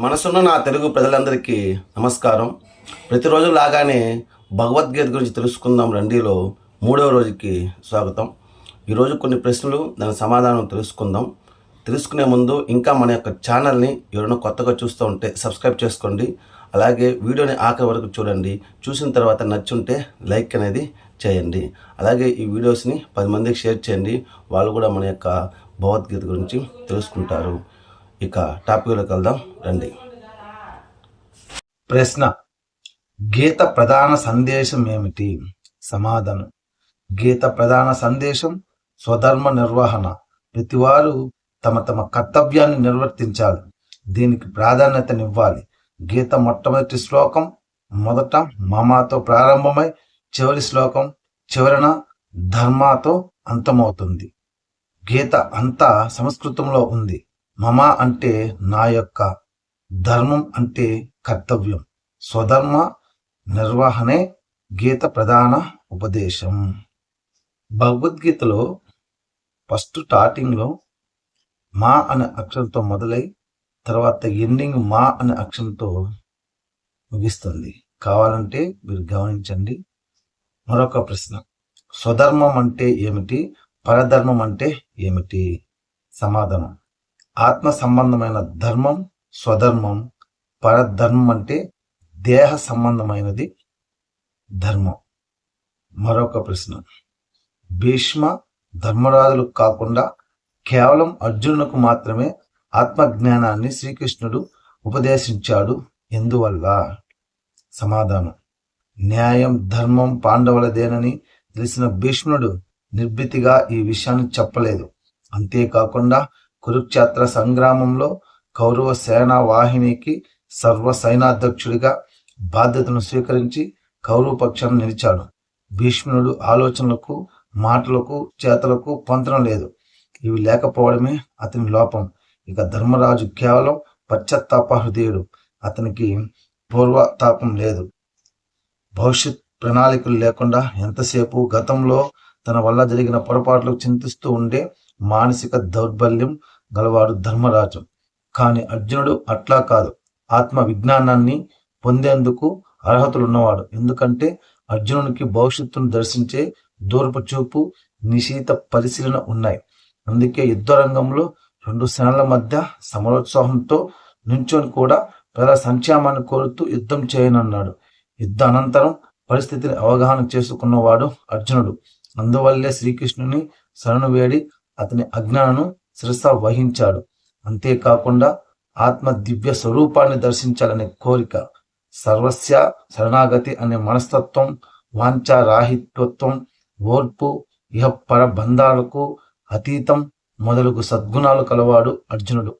మనసున్న నా తెలుగు ప్రజలందరికీ నమస్కారం. ప్రతిరోజు లాగానే భగవద్గీత గురించి తెలుసుకుందాం రండిలో మూడవ రోజుకి స్వాగతం. ఈరోజు కొన్ని ప్రశ్నలు దాని సమాధానం తెలుసుకుందాం. తెలుసుకునే ముందు ఇంకా మన యొక్క ఛానల్ని ఎవరైనా కొత్తగా చూస్తూ ఉంటే సబ్స్క్రైబ్ చేసుకోండి. అలాగే వీడియోని ఆఖరి వరకు చూడండి. చూసిన తర్వాత నచ్చుంటే లైక్ అనేది చేయండి. అలాగే ఈ వీడియోస్ని పది మందికి షేర్ చేయండి. వాళ్ళు కూడా మన యొక్క భగవద్గీత గురించి తెలుసుకుంటారు. ఇక టాపిక్లోకి వెళ్దాం రండి. ప్రశ్న గీత ప్రధాన సందేశం ఏమిటి? సమాధానం గీత ప్రధాన సందేశం స్వధర్మ నిర్వహణ. ప్రతివారు తమ తమ కర్తవ్యాన్ని నిర్వర్తించాలి దీనికి ప్రాధాన్యతనివ్వాలి. గీత మొట్టమొదటి శ్లోకం మొదట మమాతో ప్రారంభమై చివరి శ్లోకం చివరన ధర్మాతో అంతమవుతుంది. గీత అంతా సంస్కృతంలో ఉంది. మమ అంటే నా యొక్క ధర్మం అంటే కర్తవ్యం. స్వధర్మ నిర్వహణే గీత ప్రధాన ఉపదేశం. భగవద్గీతలో ఫస్ట్ స్టార్టింగ్లో మా అనే అక్షరంతో మొదలై తర్వాత ఎండింగ్ మా అనే అక్షరంతో ముగిస్తుంది. కావాలంటే మీరు గమనించండి. మరొక ప్రశ్న. స్వధర్మం అంటే ఏమిటి? పరధర్మం అంటే ఏమిటి? సమాధానం. ఆత్మ సంబంధమైన ధర్మం స్వధర్మం పరధర్మం అంటే దేహ సంబంధమైనది ధర్మం. మరొక ప్రశ్న. భీష్మ ధర్మరాజులకు కాకుండా కేవలం అర్జునులకు మాత్రమే ఆత్మజ్ఞానాన్ని శ్రీకృష్ణుడు ఉపదేశించాడు. ఎందువల్ల? సమాధానం. న్యాయం ధర్మం పాండవులదేనని తెలిసిన భీష్ముడు నిర్భీతిగా ఈ విషయాన్ని చెప్పలేదు. అంతేకాకుండా కురుక్షేత్ర సంగ్రామంలో కౌరవ సేనా వాహినికి సర్వ సైనాధ్యక్షుడిగా బాధ్యతను స్వీకరించి కౌరవ పక్షాన్ని నిలిచాడు. భీష్మునుడు ఆలోచనలకు మాటలకు చేతలకు పొంతనం లేదు. ఇవి లేకపోవడమే అతని లోపం. ఇక ధర్మరాజు కేవలం పశ్చాత్తాప హృదయుడు. అతనికి పూర్వతాపం లేదు. భవిష్యత్ ప్రణాళికలు లేకుండా ఎంతసేపు గతంలో తన వల్ల జరిగిన పొరపాట్లకు చింతిస్తూ ఉండే మానసిక దౌర్బల్యం గలవాడు ధర్మరాజు. కాని అర్జునుడు అట్లా కాదు. ఆత్మ విజ్ఞానాన్ని పొందేందుకు అర్హతలున్నవాడు. ఎందుకంటే అర్జునునికి భవిష్యత్తును దర్శించే దూరపు చూపు నిశీత పరిశీలన ఉన్నాయి. అందుకే యుద్ధ రంగంలో రెండు సేనల మధ్య సమరోత్సాహంతో నుంచొని కూడా ప్రజల సంక్షేమాన్ని కోరుతూ యుద్ధం చేయనన్నాడు. యుద్ధ అనంతరం పరిస్థితిని అవగాహన చేసుకున్నవాడు అర్జునుడు. అందువల్లే శ్రీకృష్ణుని శరణు వేడి అతని అజ్ఞానను శిరస వహించాడు. అంతేకాకుండా ఆత్మ దివ్య స్వరూపాన్ని దర్శించాలనే కోరిక సర్వస్య శరణాగతి అనే మనస్తత్వం వాంఛారాహిత్వత్వం ఓర్పు ఇహ పరబంధాలకు అతీతం మొదలగు సద్గుణాలు కలవాడు అర్జునుడు.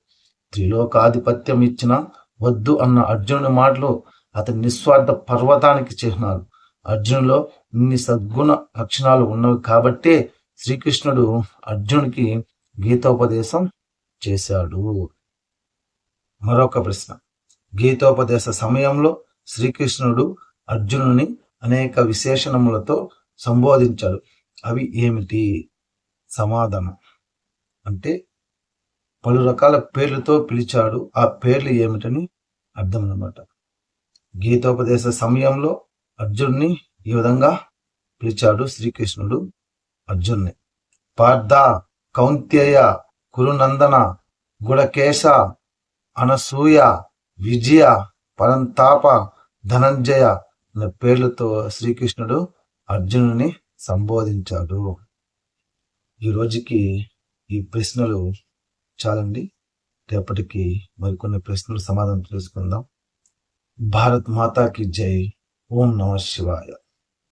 త్రిలోకాధిపత్యం ఇచ్చిన వద్దు అన్న అర్జునుడి మాటలు అతని నిస్వార్థ పర్వతానికి చిహ్నాలు. అర్జునులో ఇన్ని సద్గుణ లక్షణాలు ఉన్నవి కాబట్టే శ్రీకృష్ణుడు అర్జునుడికి గీతోపదేశం చేశాడు. మరొక ప్రశ్న. గీతోపదేశ సమయంలో శ్రీకృష్ణుడు అర్జునుని అనేక విశేషణములతో సంబోధించాడు. అవి ఏమిటి? సమాధానం. అంటే పలు రకాల పేర్లతో పిలిచాడు. ఆ పేర్లు ఏమిటని అర్థం అన్నమాట గీతోపదేశ సమయంలో అర్జున్ని ఈ విధంగా పిలిచాడు శ్రీకృష్ణుడు అర్జున్ని. పార్థ కౌంత్యయ కురునందన గుడకేశ అనసూయ విజయ పరంతాప ధనంజయ అనే పేర్లతో శ్రీకృష్ణుడు అర్జునుని సంబోధించాడు. ఈ రోజుకి ఈ ప్రశ్నలు చాలండి. రేపటికి మరికొన్ని ప్రశ్నలు సమాధానం తెలుసుకుందాం. భారత్ మాతాకి జై. ఓం నమ శివాయ.